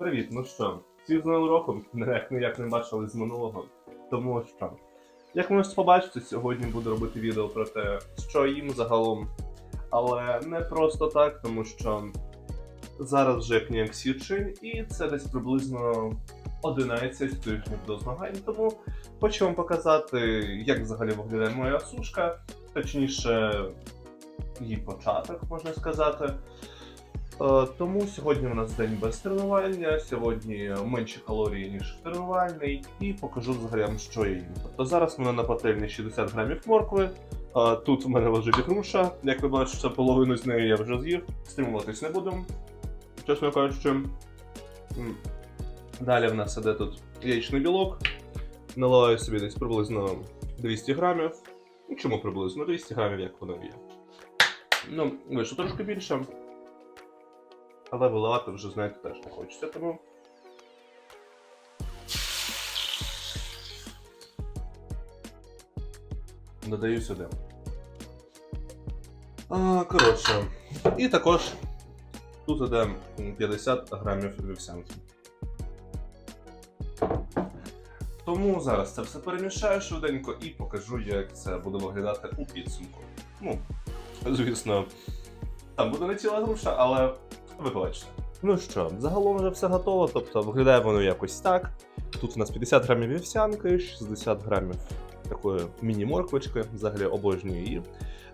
Привіт, ну що, всіх з новим роком, ніяк, ніяк не бачили з минулого. Тому що, як ви можете побачити, сьогодні буду робити відео про те, що їм загалом. Але не просто так, тому що зараз вже княк січень, і це десь приблизно 11 тижнів до змагань. Тому хочу вам показати, як взагалі виглядає моя сушка, точніше, її початок, можна сказати. Е, Тому сьогодні у нас день без тренування, сьогодні менше калорій, ніж тренувальний, і покажу взагалі, що я їм. Тобто зараз в мене на пательні 60 грамів моркви, тут в мене лежить груша. Як ви бачите, половину з неї я вже з'їв, стримуватись не буду, чесно кажучи. Далі в нас іде тут яєчний білок. Наливаю собі десь приблизно 200 грамів. Ну, чому приблизно 200 грамів, як воно є. Ну, вийшло трошки більше. Але виливати вже, знаєте, теж не хочеться, тому. Додаю сюди. А, коротше. І також тут іде 50 грамів вівсянки. Тому зараз це все перемішаю швиденько і покажу, як це буде виглядати у підсумку. Ну, звісно, там буде не ціла груша, але ви побачите. Ну що, загалом вже все готово, тобто виглядає воно якось так. Тут у нас 50 грамів вівсянки, 60 грамів такої міні-морквочки, взагалі обожнюю її.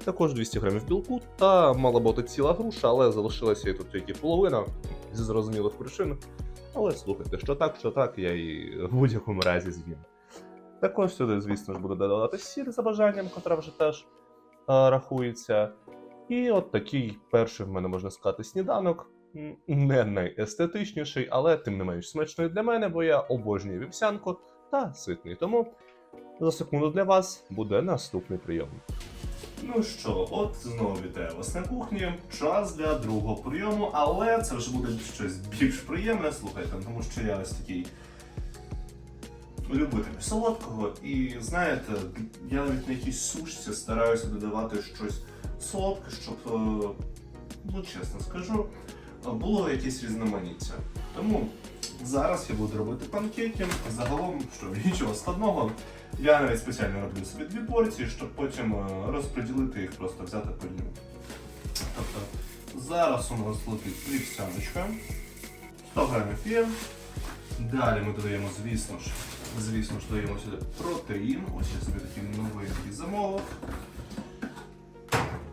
Також 200 грамів білку та мала бути ціла груша, але залишилася тут тільки половина зі зрозумілих причин. Але слухайте, що так, що так, я її в будь-якому разі з'їм. Також сюди, звісно ж, буде додавати сіль за бажанням, котра вже теж е, рахується. І от такий перший в мене можна сказати сніданок. Не найестетичніший, але тим не менш смачний для мене, бо я обожнюю вівсянку та ситний. Тому за секунду для вас буде наступний прийом. Ну що, от знову вітаю вас на кухні. Час для другого прийому, але це вже буде щось більш приємне, слухайте, тому що я ось такий любитель солодкого, і знаєте, я навіть на якійсь сушці стараюся додавати щось солодке, щоб, е, ну чесно скажу, було якесь різноманіття. Тому зараз я буду робити панкейки. Загалом, що нічого складного. Я навіть спеціально роблю собі дві порції, щоб потім е, розподілити їх, просто взяти по дню. Тобто зараз у нас летить вівсяночка, 100 грамів є. Далі ми додаємо, звісно ж, звісно ж, додаємо сюди протеїн. Ось я собі такий новий замовок.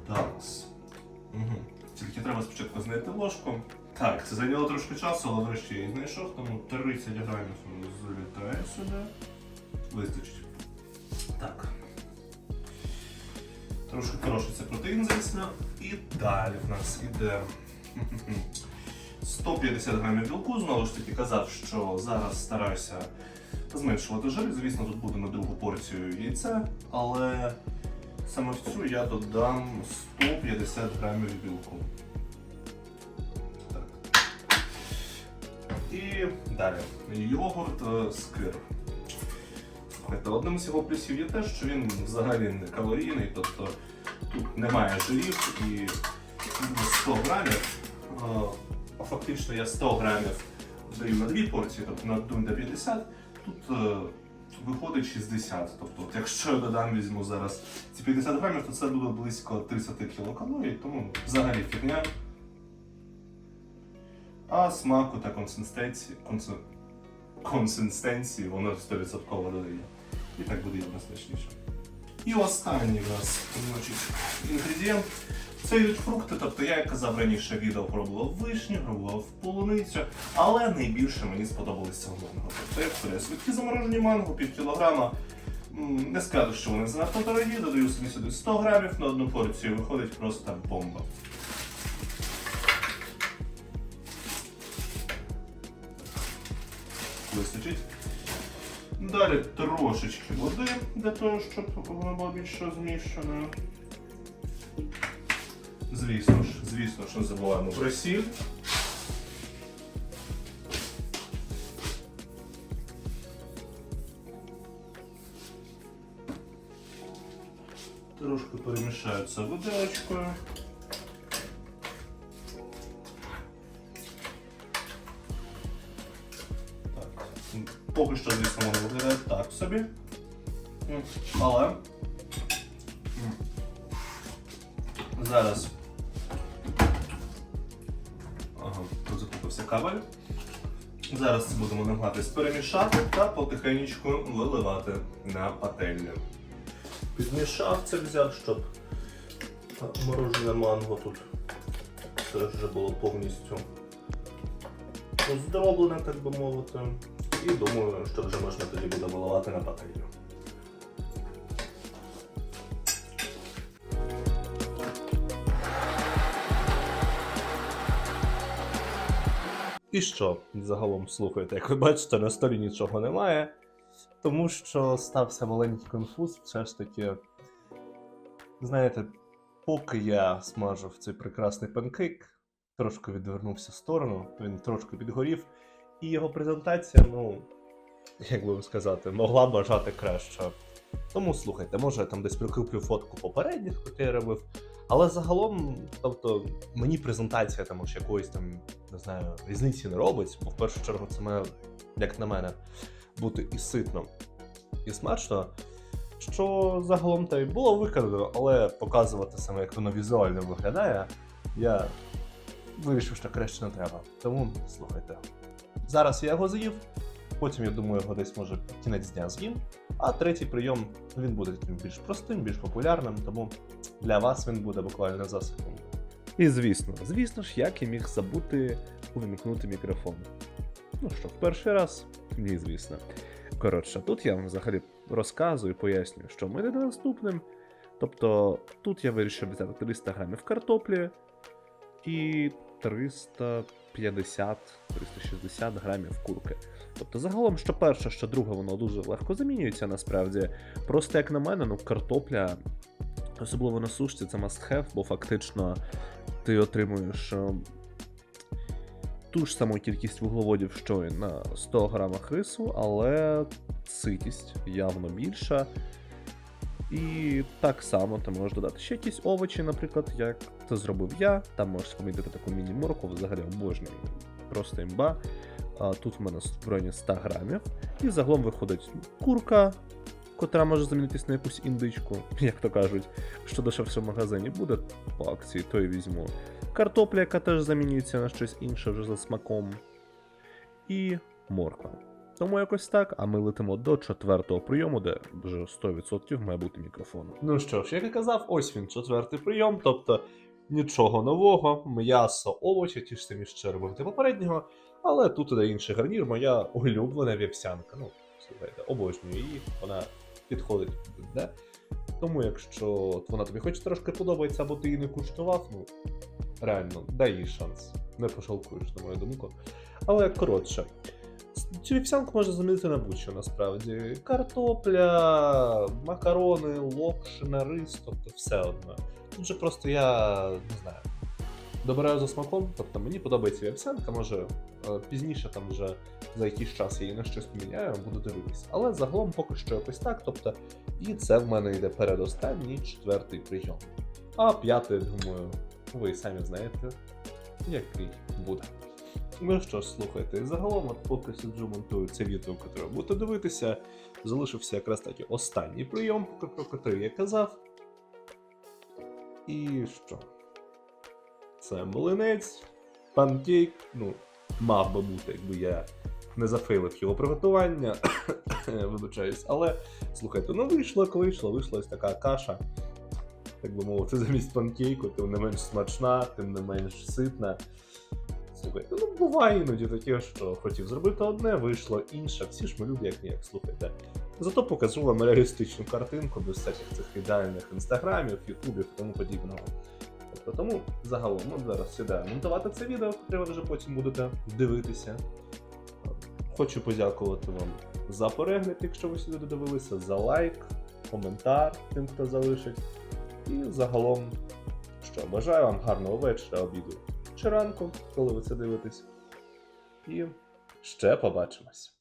Так. Угу. Тільки треба спочатку знайти ложку. Так, це зайняло трошки часу, але врешті я її знайшов, тому 30 грамів залітає сюди. Вистачить. Так. Трошки крошиться протеїн, звісно. І далі в нас іде 150 грамів білку. Знову ж таки казав, що зараз стараюся зменшувати жир. Звісно, тут буде на другу порцію яйця, але саме цю я додам 150 грамів білку. Так. І далі. Йогурт е, скир. Одним з його плюсів є те, що він взагалі не калорійний, тобто тут немає жирів і 100 грамів. е, фактично я 100 грамів даю на дві порції, тобто на одну до 50, тут е, виходить 60. Тобто, якщо я додам візьму зараз ці 50 грамів, то це буде близько 30 кілокалорій, тому взагалі фігня. А смаку та консистенції, консен- консистенції воно 100% додає. І так буде явно смачніше. І останній у нас інгредієнт. Це йдуть фрукти, тобто я як казав раніше, відео пробував вишню, пробував полуницю, але найбільше мені сподобалися манго. Тобто я повторяю, свідки заморожені манго, пів кілограма. Не скажу, що вони занадто дорогі, додаю собі сюди 100 грамів на одну порцію, виходить просто бомба. Вистачить. Далі трошечки води для того, щоб воно було більш розміщено. Звісно ж, звісно ж, не забуваємо про сіль. Трошки перемішаю це виделочкою. Поки що, звісно, вони виглядають так собі. М, Але. м, Зараз. кабель. Зараз будемо намагатись перемішати та потихеньку виливати на пательню. Підмішав це взяв, щоб морожене манго тут це вже було повністю оздроблене, так би мовити. І думаю, що вже можна тоді буде виливати на пательню. І що, загалом слухайте, як ви бачите, на столі нічого немає, тому що стався маленький конфуз, все ж таки. Знаєте, поки я смажив цей прекрасний панкейк, трошки відвернувся в сторону, він трошки підгорів, і його презентація, ну, як би сказати, могла бажати краще. Тому слухайте, може я там десь прикріплю фотку попередніх, які я робив. Але загалом, тобто, мені презентація там аж якоїсь там, не знаю, різниці не робить, бо в першу чергу це має, як на мене, бути і ситно, і смачно. Що загалом та й було викрадено, але показувати саме, як воно візуально виглядає, я вирішив, що краще не треба. Тому слухайте. Зараз я його з'їв, потім я думаю, його десь може кінець дня з'їм. А третій прийом він буде таким більш простим, більш популярним, тому для вас він буде буквально за секунду. І звісно, звісно ж, як я міг забути увімкнути мікрофон. Ну що, в перший раз? Ні, звісно. Коротше, тут я вам взагалі розказую, пояснюю, що ми йде наступним. Тобто тут я вирішив взяти 300 грамів картоплі і 350-360 грамів курки. Тобто, загалом, що перше, що друге, воно дуже легко замінюється насправді. Просто як на мене, ну картопля, особливо на сушці, це must have, бо фактично ти отримуєш е, ту ж саму кількість вуглеводів, що і на 100 грамах рису, але ситість явно більша. І так само ти можеш додати ще якісь овочі, наприклад, як це зробив я. Там можеш помітити таку міні-морку, взагалі обожнюю. Просто імба. А тут в мене збройні 100 грамів. І загалом виходить курка, котра може замінитись на якусь індичку, як то кажуть, що дешевше в магазині буде по акції, то і візьму. Картопля, яка теж замінюється на щось інше вже за смаком. І морква. Тому якось так, а ми летимо до четвертого прийому, де вже 100% має бути мікрофон. Ну що ж, як я казав, ось він четвертий прийом, тобто нічого нового, м'ясо, овочі, ті ж самі ще робити попереднього, але тут іде інший гарнір, моя улюблена вівсянка. Ну, слухайте, обожнюю її, вона підходить де. Тому якщо вона тобі хоч трошки подобається, або ти її не куштував, ну реально, дай їй шанс. Не пошалкуєш, на мою думку. Але коротше. Цю вівсянку можна замінити на будь-що насправді. Картопля, макарони, локшина, рис, тобто все одно. Тут же просто я не знаю. Добираю за смаком, тобто мені подобається вівсянка, може е, пізніше там вже за якийсь час я її на щось поміняю, буду дивитися. Але загалом поки що якось так, тобто, і це в мене йде передостанній четвертий прийом. А п'ятий, думаю, ви самі знаєте, який буде. Ну що ж, слухайте, загалом, от поки сиджу монтую це відео, ви будете дивитися, залишився якраз таки останній прийом, про котрий я казав. І що? Це млинець, панкейк, ну, мав би бути, якби я не зафейлив його приготування. Вибачаюсь, але слухайте, ну вийшло, як вийшло, вийшла ось така каша. Так би мовити, замість панкейку, тим не менш смачна, тим не менш ситна. Слухайте, ну буває іноді таке, що хотів зробити одне, вийшло інше. Всі ж ми люди як ніяк, слухайте. Зато покажу вам реалістичну картинку без всяких цих ідеальних інстаграмів, ютубів і тому подібного. Тобто тому загалом от зараз сідаю монтувати це відео, яке ви вже потім будете дивитися. Хочу подякувати вам за перегляд, якщо ви сюди додивилися, за лайк, коментар тим, хто залишить. І загалом, що бажаю вам гарного вечора, обіду чи ранку, коли ви це дивитесь. І ще побачимось.